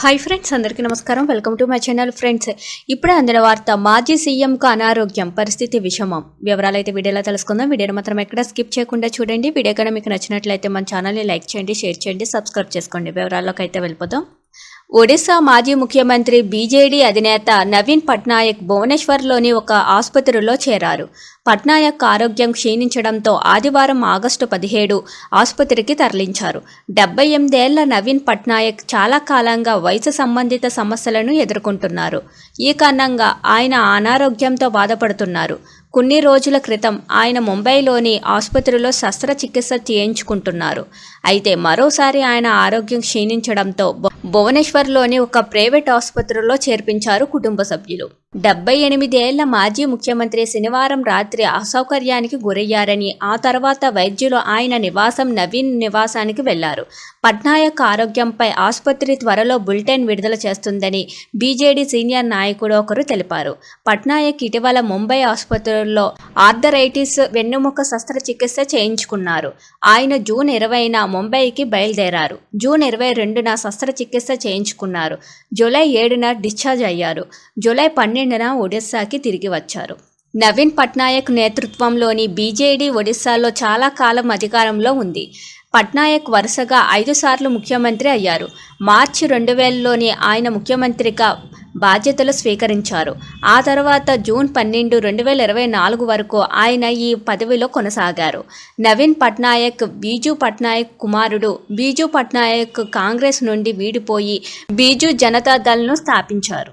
Hi friends అందరికీ నమస్కారం. Welcome to my channel friends ఇప్పుడే అందిన వార్త మాజీ సీఎంకు అనారోగ్యం పరిస్థితి విషమం. వివరాలు అయితే వీడియోలో తెలుసుకుందాం. వీడియోని మాత్రం ఎక్కడ స్కిప్ చేయకుండా చూడండి. వీడియో కనుక మీకు నచ్చినట్లయితే మన ఛానల్ని లైక్ చేయండి షేర్ చేయండి సబ్స్క్రైబ్ చేసుకోండి. వివరాల్లోకి అయితే వెళ్ళిపోదాం. ఒడిశా మాజీ ముఖ్యమంత్రి బీజేడీ అధినేత నవీన్ పట్నాయక్ భువనేశ్వర్లోని ఒక ఆసుపత్రిలో చేరారు. పట్నాయక్ ఆరోగ్యం క్షీణించడంతో ఆదివారం ఆగస్టు పదిహేడు ఆసుపత్రికి తరలించారు. డెబ్బై ఎనిమిదేళ్ళ నవీన్ పట్నాయక్ చాలా కాలంగా వయసు సంబంధిత సమస్యలను ఎదుర్కొంటున్నారు. ఈ కారణంగా ఆయన అనారోగ్యంతో బాధపడుతున్నారు. కొన్ని రోజుల క్రితం ఆయన ముంబైలోని ఆసుపత్రిలో శస్త్రచికిత్స చేయించుకుంటున్నారు. అయితే మరోసారి ఆయన ఆరోగ్యం క్షీణించడంతో భువనేశ్వర్లోని ఒక ప్రైవేట్ ఆసుపత్రిలో చేర్పించారు కుటుంబ సభ్యులు. డెబ్బై ఎనిమిదేళ్ళ మాజీ ముఖ్యమంత్రి శనివారం రాత్రి అసౌకర్యానికి గురయ్యారని ఆ తర్వాత వైద్యులు ఆయన నివాసం నవీన్ నివాసానికి వెళ్ళారు. పట్నాయక్ ఆరోగ్యంపై ఆసుపత్రి త్వరలో బులెటిన్ విడుదల చేస్తుందని బీజేడీ సీనియర్ నాయకుడు ఒకరు తెలిపారు. పట్నాయక్ ఇటీవల ముంబై ఆసుపత్రుల్లో ఆర్థరైటిస్ వెన్నుముక శస్త్రచికిత్స చేయించుకున్నారు. ఆయన జూన్ ఇరవైన ముంబైకి బయలుదేరారు. జూన్ ఇరవై రెండున శస్త్రచికిత్స చేయించుకున్నారు. జూలై ఏడున డిశ్చార్జ్ అయ్యారు. జూలై పన్నెండున ఒడిస్సాకి తిరిగి వచ్చారు. నవీన్ పట్నాయక్ నేతృత్వంలోని బీజేడీ ఒడిశాలో చాలా కాలం అధికారంలో ఉంది. పట్నాయక్ వరుసగా ఐదు సార్లు ముఖ్యమంత్రి అయ్యారు. మార్చి రెండు వేలలోని ఆయన ముఖ్యమంత్రిగా బాధ్యతలు స్వీకరించారు. ఆ తర్వాత జూన్ పన్నెండు రెండు వేల ఇరవై నాలుగు వరకు ఆయన ఈ పదవిలో కొనసాగారు. నవీన్ పట్నాయక్ బీజు పట్నాయక్ కుమారుడు. బీజు పట్నాయక్ కాంగ్రెస్ నుండి వీడిపోయి బీజు జనతా దళ్ను స్థాపించారు.